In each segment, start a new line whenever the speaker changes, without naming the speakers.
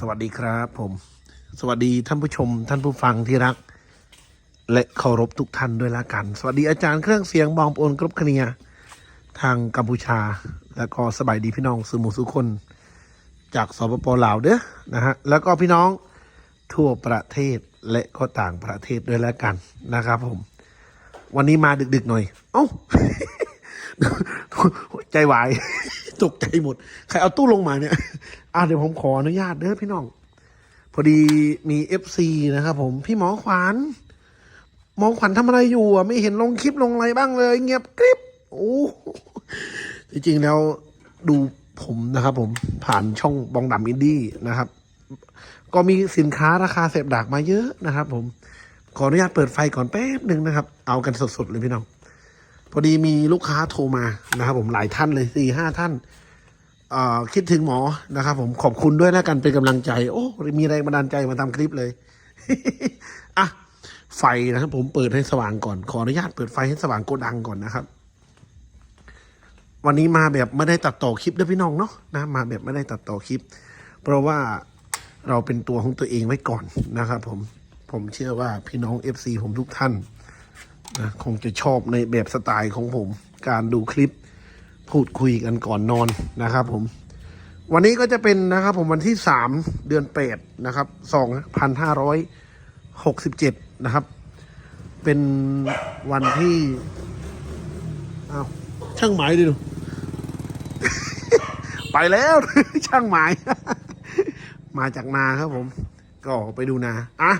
สวัสดีครับผม สวัสดีท่านผู้ชม ท่านผู้ฟังที่รัก และเคารพทุกท่านด้วยละกัน สวัสดีอาจารย์เครื่องเสียงบองโอนกรบคเนียทางกัมพูชา แล้วก็สบายดีพี่น้องสุหมูสุคน จากสปปลาวเด้อนะฮะแล้วก็พี่น้องทั่วประเทศและก็ต่างประเทศด้วยแล้วกันนะครับผม วันนี้มาดึกๆหน่อย เอ้าใจวาย ตกใจหมด ใครเอาตู้ลงมาเนี่ย อะเดี๋ยวผมขออนุญาตเด้อพี่น้อง พอดีมีเอฟซีนะครับผม พี่หมอขวัญหมอขวัญทำอะไรอยู่อะ ไม่เห็นลงคลิปลงอะไรบ้างเลย เงียบกริบโอ้จริงๆแล้วดูผมนะครับผมผ่านช่องบองดำอินดี้นะครับ ก็มีสินค้าราคาเสพดักมาเยอะนะครับผม ขออนุญาตเปิดไฟก่อนแป๊บหนึ่งนะครับ เอากันสดๆเลยพี่น้อง พอดีมีลูกค้าโทรมานะครับ ผมหลายท่านเลยสี่ห้าท่านคิดถึงหมอนะครับ ผมขอบคุณด้วยแล้วกันเป็นกำลังใจ โอ้มีแรงบันดาลใจมาทำคลิปเลยอะไฟนะครับ ผมเปิดให้สว่างก่อนขออนุญาตเปิดไฟให้สว่างโกดังก่อนนะครับ วันนี้มาแบบไม่ได้ตัดต่อคลิปด้วยพี่น้องเนาะนะมาแบบไม่ได้ตัดต่อคลิป เพราะว่าเราเป็นตัวของตัวเองไว้ก่อนนะครับ ผมผมเชื่อว่าพี่น้อง FC ผมทุกท่าน นะคงจะชอบในแบบสไตล์ของผม การดูคลิปพูดคุยกันก่อนนอนนะครับ ผม วันนี้ก็จะเป็นนะครับ ผมวันที่สามเดือนแปดนะครับสองพันห้าร้อยหกสิบเจ็ดนะครับ เป็นวันที่อ้าวช่างหมายดิดู ไปแล้วช่างหมาย มาจากนาครับผม ก็ไปดูนาอะ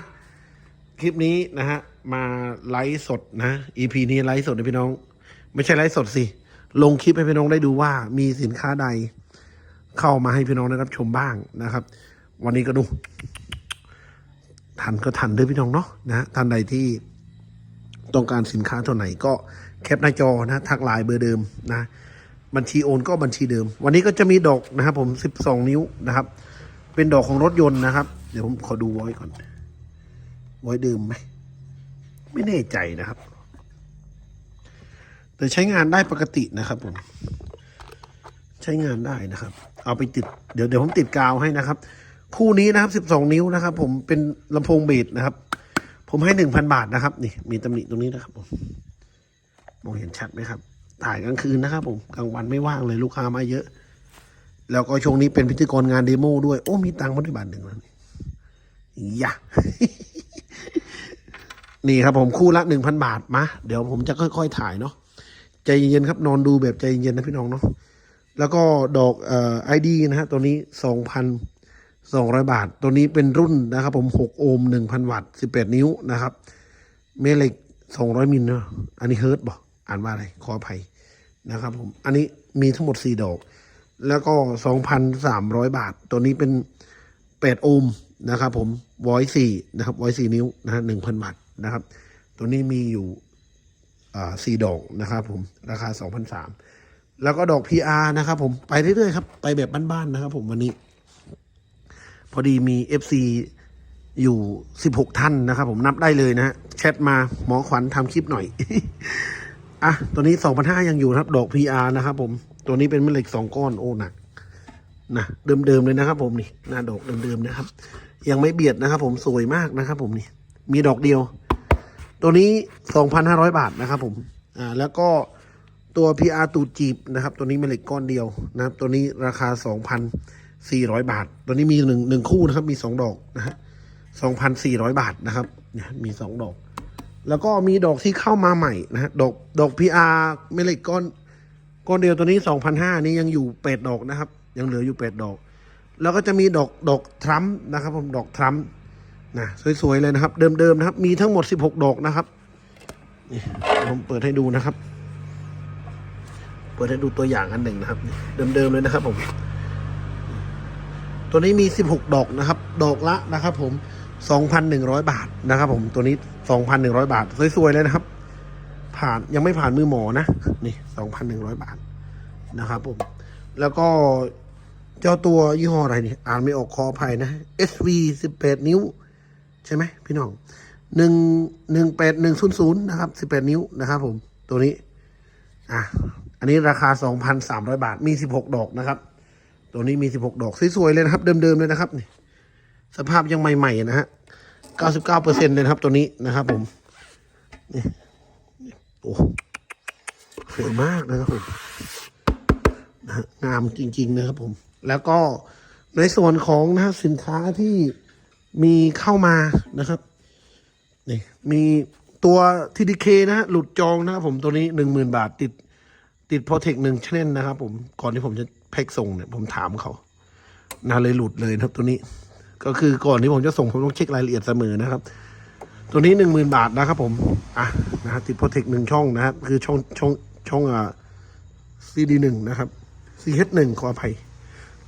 คลิปนี้นะฮะ มาไลฟ์สดนะ EP นี้ไลฟ์สดนะพี่น้อง ไม่ใช่ไลฟ์สดสิ ลงคลิปให้พี่น้องได้ดูว่ามีสินค้าใด เข้ามาให้พี่น้องได้รับชมบ้างนะครับ วันนี้ก็ดูทันก็ทันด้วยพี่น้องเนาะนะท่านใดที่ต้องการสินค้าตัวไหนก็แคปหน้าจอนะ ทักไลน์เบอร์เดิมนะ บัญชีโอนก็บัญชีเดิม วันนี้ก็จะมีดอกนะครับผม 12 นิ้วนะครับ เป็นดอกของรถยนต์นะครับ เดี๋ยวผมขอดูไว้ก่อน ไว้ดื่มไหมไม่แน่ใจนะครับ แต่ใช้งานได้ปกตินะครับผม ใช้งานได้นะครับ เอาไปติด เดี๋ยวเดี๋ยวผมติดกาวให้นะครับ คู่นี้นะครับสิบสองนิ้วนะครับ ผมเป็นลำโพงเบสนะครับ ผมให้หนึ่งพันบาทนะครับ นี่ มีตำหนิตรงนี้นะครับผมมองเห็นชัดไหมครับ ถ่ายกลางคืนนะครับผมกลางวันไม่ว่างเลยลูกค้ามาเยอะ แล้วก็ช่วงนี้เป็นพิธีกรงานเดโมด้วย โอ้มีตังค์มาด้วยบาทหนึ่งแล้วนี่ยะ นี่ครับผมคู่ละหนึ่งพันบาทมาเดี๋ยวผมจะค่อย ๆ ถ่ายเนาะใจเย็นๆครับนอนดูแบบใจเย็นๆนะพี่น้องเนาะแล้วก็ดอกเอ่อไอดีนะฮะตัวนี้สองพันสองร้อยบาท ตัวนี้เป็นรุ่นนะครับผมหกโอห์มหนึ่งพันวัตต์สิบแปดนิ้วนะครับเมเหล็กสองร้อยมิลเนาะอันนี้เฮิร์ตบอกอ่านว่าอะไรขออภัยนะครับผมอันนี้มีทั้งหมดสี่ดอก แล้วก็สองพันสามร้อยบาท ตัวนี้เป็นแปดโอห์มนะครับผมวอยสี่นะครับวอยสี่นิ้วนะฮะหนึ่งพันบาท นะครับ ตัวนี้มีอยู่สี่ดอกนะครับผมราคาสองพันสามแล้วก็ดอก PR นะครับผมไปเรื่อยๆครับ ไปแบบบ้านๆนะครับผมวันนี้ พอดีมี FC อยู่สิบหกท่านนะครับผมนับได้เลยนะฮะแชทมาหมอขวัญทำคลิปหน่อย อะ ตัวนี้สองพันห้ายังอยู่ครับ ดอก PR นะครับผมตัวนี้เป็นแม่เหล็กสองก้อนโอ้หนักนะเดิมๆเลยนะครับ ผมนี่หน้าดอกเดิมๆนะครับ ยังไม่เบียดนะครับ ผมสวยมากนะครับ ผมนี่มีดอกเดียว ตัวนี้สองพันห้าร้อยบาทนะครับผม อ่า แล้วก็ตัว PR ตูดจีบนะครับ ตัวนี้เป็นเหล็กก้อนเดียวนะครับ ตัวนี้ราคาสองพันสี่ร้อยบาท ตัวนี้มีหนึ่งหนึ่งคู่นะครับ มีสองดอกนะฮะสองพันสี่ร้อยบาทนะครับ เนี่ย มีสองดอก แล้วก็มีดอกที่เข้ามาใหม่นะฮะ ดอก ดอก PR ไม่เหล็กก้อน ก้อนเดียวตัวนี้สองพันห้านี่ยังอยู่แปดดอกนะครับ ยังเหลืออยู่แปดดอก แล้วก็จะมีดอก ดอกทรัมป์นะครับผม ดอกทรัมป์ นะสวยๆเลยนะครับ เดิมๆนะครับ มีทั้งหมดสิบหกดอกนะครับนี่ผมเปิดให้ดูนะครับ เปิดให้ดูตัวอย่างอันหนึ่งนะครับ เดิมๆเลยนะครับผม ตัวนี้มีสิบหกดอกนะครับ ดอกละนะครับ ผมสองพันหนึ่งร้อยบาทนะครับ ผมตัวนี้สองพันหนึ่งร้อยบาท สวยๆเลยนะครับ ผ่านยังไม่ผ่านมือหมอนะนี่สองพันหนึ่งร้อยบาทนะครับ ผม แล้วก็เจ้าตัวยี่ห้ออะไรนี่อ่านไม่ออกคอภัยนะ SV สิบแปดนิ้ว ใช่ไหมพี่น้องหนึ่งหนึ่งแปดหนึ่งศูนย์ศูนย์นะครับสิบแปดนิ้วนะครับ ผม ตัวนี้ อะ อันนี้ราคาสองพันสามร้อยบาท มีสิบหกดอกนะครับ ตัวนี้มีสิบหกดอกสวยๆเลยนะครับ เดิมๆเลยนะครับนี่สภาพยังใหม่ๆนะฮะ99เก้าเปอร์เซ็นต์เลยครับ ตัวนี้นะครับ ผมนี่โอ้สวยมากนะครับผมนะฮะงามจริง ๆ นะครับผม แล้วก็ในส่วนของนะฮะสินค้าที่ มีเข้ามานะครับนี่มีตัว TDK นะฮะหลุดจองนะครับผมตัวนี้หนึ่งหมื่นบาทติดติดโปรเทคหนึ่งชแนลนะครับผมก่อนที่ผมจะแพ็กส่งเนี่ยผมถามเขานาเลยหลุดเลยนะครับ ตัวนี้ ก็คือก่อนที่ผมจะส่งผมต้องเช็ครายละเอียดเสมอนะครับ ตัวนี้หนึ่งหมื่นบาทนะครับผมอะนะฮะติดโปรเทคหนึ่งช่องนะครับคือช่องช่องช่องอ่าซีดีหนึ่งนะครับซีเฮหนึ่งขออภัย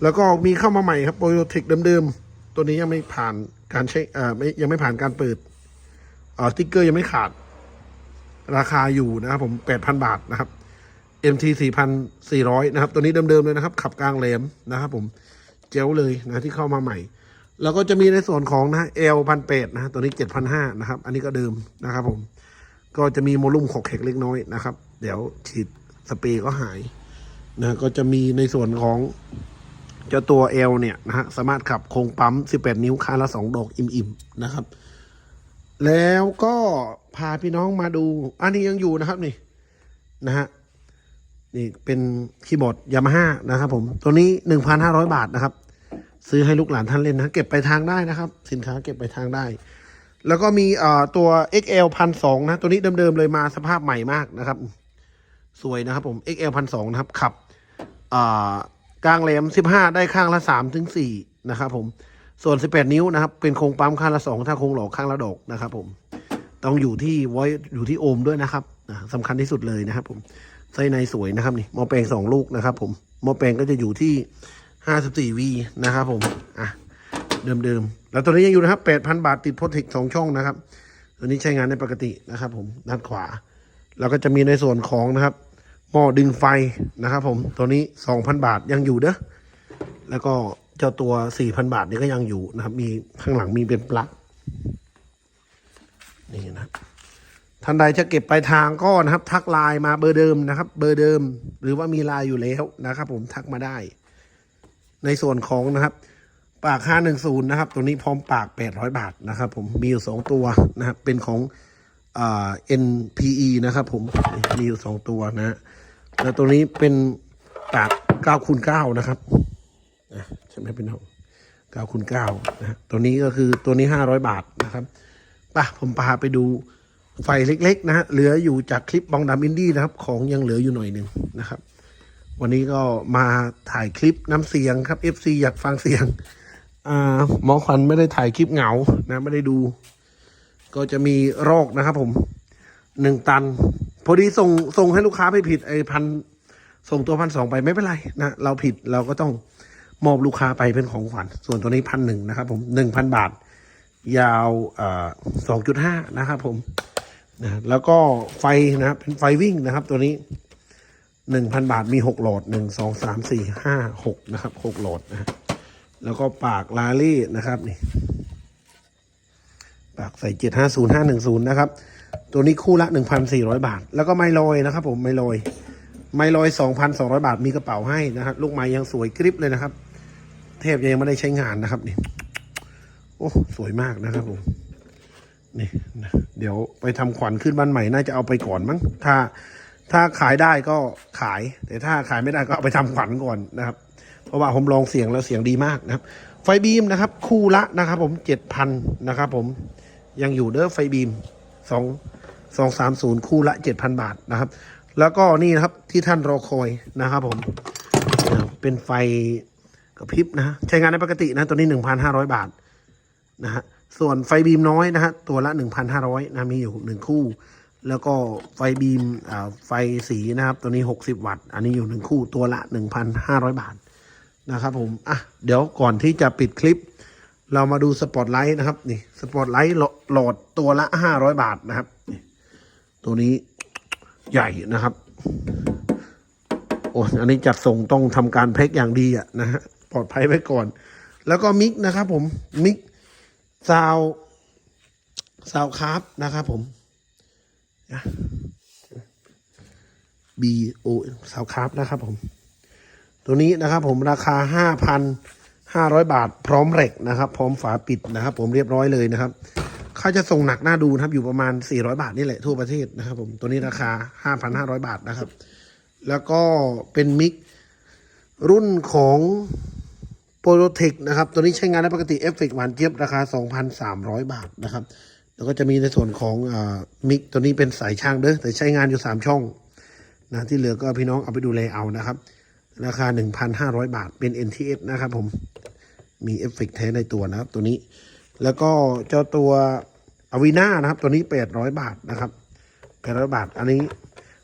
แล้วก็มีเข้ามาใหม่ครับโปรเทคเดิมๆ ตัวนี้ยังไม่ผ่านการใช้อ่าไม่ยังไม่ผ่านการเปิดอ่าสติ๊กเกอร์ยังไม่ขาด ราคาอยู่นะครับผมแปดพันบาทนะครับ MT 4,400 นะครับ ตัวนี้เดิมๆเลยนะครับ ขับกลางแหลมนะครับ ผมเจ๋วเลยนะที่เข้ามาใหม่ แล้วก็จะมีในส่วนของนะ L พันเปดนะตัวนี้7,500นะครับ อันนี้ก็เดิมนะครับผมก็จะมีโมลุ่มขอกแขกเล็กน้อยนะครับ เดี๋ยวฉีดสเปรย์ก็หายนะก็จะมีในส่วนของ เจ้าตัว L เนี่ยนะฮะสามารถขับโครงปั๊ม 18 นิ้วคานละ 2 ดอกอิ่มๆนะครับ แล้วก็พาพี่น้องมาดู อันนี้ยังอยู่นะครับนี่นะฮะนี่เป็นคีย์บอร์ดยามาฮ่านะครับผม ตัวนี้หนึ่งพันห้าร้อยบาทนะครับ ซื้อให้ลูกหลานท่านเล่นนะ เก็บไปทางได้นะครับ สินค้าเก็บไปทางได้ แล้วก็มีเอ่อตัว XL พันสองนะตัวนี้เดิมๆเลยมาสภาพใหม่มากนะครับ สวยนะครับผม XL พันสองนะครับขับอ่า กลางแหลมสิบห้าได้ข้างละสามถึงสี่นะครับผมส่วนสิบแปดนิ้วนะครับ เป็นโครงปั๊มข้างละสองถ้าโครงหลอกข้างละดอกนะครับ ผม ต้องอยู่ที่ไว้อยู่ที่โอห์มด้วยนะครับอ่าสำคัญที่สุดเลยนะครับ ผมไส้ในสวยนะครับนี่หม้อแปลงสองลูกนะครับ ผมหม้อแปลงก็จะอยู่ที่ห้าสิบสี่วีนะครับผมอะเดิมๆแล้วตัวนี้ยังอยู่นะครับแปดพันบาทติดโปรเทคสองช่องนะครับตัวนี้ใช้งานได้ปกตินะครับ ผมด้านขวา แล้วก็จะมีในส่วนของนะครับ หม้อดึงไฟนะครับผมตัวนี้สองพันบาทยังอยู่เด้อแล้วก็เจ้าตัวสี่พันบาทนี่ก็ยังอยู่นะครับ มีข้างหลังมีเป็นปลั๊กนี่นะท่านใดจะเก็บไปลายทางก็นะครับ ทักไลน์มาเบอร์เดิมนะครับ เบอร์เดิม หรือว่ามีไลน์อยู่แล้วนะครับ ผมทักมาได้ ในส่วนของนะครับ ปาก 510 นะครับ ตัวนี้พร้อมปาก 800 บาทนะครับ ผมมีอยู่ 2 ตัวนะครับ เป็นของเอ่า NPE นะครับ ผมมีอยู่ 2 ตัวนะฮะ แล้วตัวนี้เป็นปาก9คูณ9นะครับนะใช่ไหมเป็นของ9คูณ9นะฮะตัวนี้ก็คือตัวนี้500บาทนะครับป่ะผมพาไปดูไฟเล็ก ๆ นะฮะเหลืออยู่จากคลิปบองดำอินดี้นะครับ ของยังเหลืออยู่หน่อยหนึ่งนะครับ วันนี้ก็มาถ่ายคลิปน้ำเสียงครับ FC อยากฟังเสียงอ่าหมอขวัญไม่ได้ถ่ายคลิปเหงานะ ไม่ได้ดู ก็จะมีรอกนะครับผมหนึ่งตัน พอดีส่งส่งให้ลูกค้าไปผิดไอ้พันส่งตัวพันสองไปไม่เป็นไรนะเราผิดเราก็ต้องมอบลูกค้าไปเป็นของขวัญส่วนตัวนี้พันหนึ่งนะครับ ผมหนึ่งพันบาท ยาวสองจุดห้านะครับผมนะแล้วก็ไฟนะครับเป็นไฟวิ่งนะครับ ตัวนี้หนึ่งพันบาทมีหกหลอดหนึ่งสองสามสี่ห้าหกนะครับหกหลอดนะแล้วก็ปากลาลี่นะครับนี่ปากใส่เจ็ดห้าศูนย์ห้าหนึ่งศูนย์นะครับ ตัวนี้คู่ละหนึ่งพันสี่ร้อยบาท แล้วก็ไมลอยนะครับ ผมไมลอยไมลอยสองพันสองร้อยบาทมีกระเป๋าให้นะครับลูกไม้ยังสวยกริบเลยนะครับ เทพยังไม่ได้ใช้งานนะครับนี่โอ้สวยมากนะครับผมนี่เดี๋ยวไปทำขวัญขึ้นบ้านใหม่น่าจะเอาไปก่อนมั้งถ้าถ้าขายได้ก็ขาย แต่ถ้าขายไม่ได้ก็เอาไปทำขวัญก่อนนะครับ เพราะว่าผมลองเสียงแล้วเสียงดีมากนะครับ ไฟบีมนะครับ คู่ละนะครับ ผมเจ็ดพันนะครับ ผมยังอยู่เด้อไฟบีม สองสองสามศูนย์คู่ละเจ็ดพันบาทนะครับ แล้วก็นี่นะครับที่ท่านรอคอยนะครับผมเป็นไฟกระพริบนะใช้งานได้ปกตินะตัวนี้หนึ่งพันห้าร้อยบาทนะฮะส่วนไฟบีมน้อยนะฮะตัวละ1,500นห้าร้อยนะมีอยู่หนึ่งคู่ แล้วก็ไฟบีมไฟสีนะครับ ตัวนี้60วัตต์ อันนี้อยู่หนึ่งคู่ตัวละ1,500บาทนะครับผมอะเดี๋ยวก่อนที่จะปิดคลิป เรามาดูสปอตไลท์นะครับ นี่สปอตไลท์โหลดตัวละ500บาทนะครับ ตัวนี้ใหญ่นะครับ โอ้อันนี้จัดส่งต้องทำการแพ็คอย่างดีอะนะฮะปลอดภัยไว้ก่อน แล้วก็มิกนะครับผมมิกซาวซาวคาร์บนะครับผม B O ซาวคาร์บนะครับผม ตัวนี้นะครับผมราคาห้าพัน 500 บาท พร้อมเหล็กนะครับ พร้อมฝาปิดนะครับ ผมเรียบร้อยเลยนะครับค่าจะส่งหนักหน่าดูนะครับ อยู่ประมาณ 400 บาทนี่แหละทั่วประเทศนะครับ ผมตัวนี้ราคา 5,500 บาทนะครับ แล้วก็เป็นมิกรุ่นของโปรเทคนะครับ ตัวนี้ใช้งานได้ปกติเอฟเฟกหวานเจี๊ยบราคา 2,300 บาทนะครับ แล้วก็จะมีในส่วนของอมิกตัวนี้เป็นสายช่างเด้อแต่ใช้งานอยู่ 3 ช่องนะที่เหลือก็พี่น้องเอาไปดูแลเอานะครับ ราคา 1,500 บาทเป็น NTS นะครับผม มีเอฟเฟกแท้ในตัวนะครับ ตัวนี้ แล้วก็เจ้าตัวอวีนานะครับ ตัวนี้ 800 บาทนะครับ 800 บาท อันนี้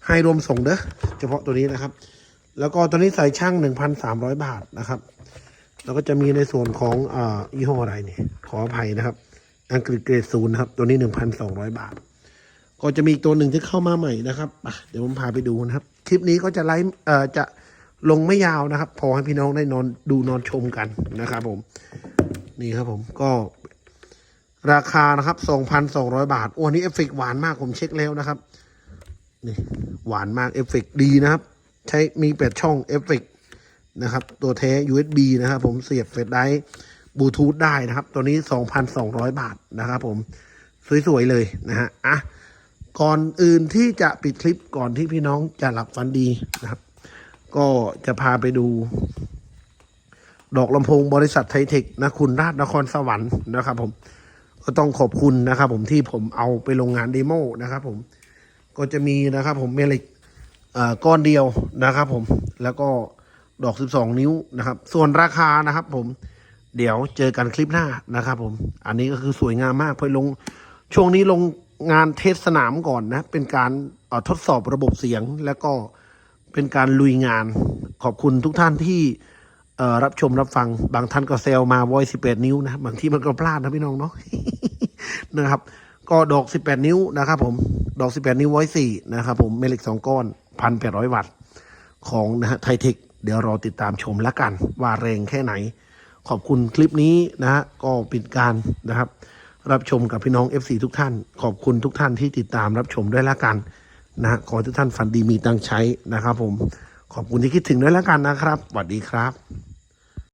ให้รวมส่งเด้อเฉพาะตัวนี้นะครับ แล้วก็ตัวนี้ใส่ช่าง 1,300 บาทนะครับ แล้วก็จะมีในส่วนของอ่ายี่ห้ออะไรเนี่ยขออภัยนะครับ อังกฤษเกรดศูนย์นะครับ ตัวนี้ 1,200 บาทก็จะมีอีกตัวหนึ่งที่เข้ามาใหม่นะครับเดี๋ยวผมพาไปดูนะครับ คลิปนี้ก็จะไลฟ์เอ่อจะ ลงไม่ยาวนะครับ พอให้พี่น้องได้นอนดูนอนชมกันนะครับผม นี่ครับผมก็ ราคานะครับ2,200บาทอ้อันนี้เอฟเฟกหวานมากผมเช็คแล้วนะครับ นี่ หวานมากเอฟเฟกดีนะครับ ใช้มีแปดช่องเอฟเฟกนะครับ ตัวแท้ USB นะครับผมเสียบเฟซได้บลูทูธได้นะครับ ตัวนี้ 2,200 บาทนะครับผม สวย ๆ เลยนะฮะอะก่อนอื่นที่จะปิดคลิปก่อนที่พี่น้องจะหลับฝันดีนะครับ ก็จะพาไปดู ดอกลำโพงบริษัทไทเทคนะคุณราชนครสวรรค์นะครับ ผม ก็ต้องขอบคุณนะครับ ผมที่ผมเอาไปลงงานเดโมนะครับ ผมก็จะมีนะครับ ผมเมลิกเอ่อก้อนเดียวนะครับ ผมแล้วก็ดอก 12 นิ้วนะครับ ส่วนราคานะครับ ผมเดี๋ยวเจอกันคลิปหน้านะครับ ผม อันนี้ก็คือสวยงามมากเพอลงช่วงนี้ลงงานเทสสนามก่อนนะ เป็นการทดสอบระบบเสียงแล้วก็ เป็นการลุยงาน ขอบคุณทุกท่านที่รับชมรับฟัง บางท่านก็เซลมา voice 18นิ้วนะ บางที่มันก็พลาดนะพี่น้องเนาะนะครับ ก็ดอก18นิ้วนะครับผม ดอก18นิ้วไว้4นะครับผมเมลิก2ก้อน1,800วัตต์ของนะฮะไทเทคเดี๋ยวรอติดตามชมแล้วกัน ว่าแรงแค่ไหน ขอบคุณคลิปนี้นะฮะก็ปิดการนะครับ รับชมกับพี่น้อง FC ทุกท่าน ขอบคุณทุกท่านที่ติดตามรับชมด้วยแล้วกัน นะขอทุกท่านฝันดีมีตังใช้นะครับผมขอบคุณที่คิดถึงด้วยแล้วกันนะครับสวัสดีครับ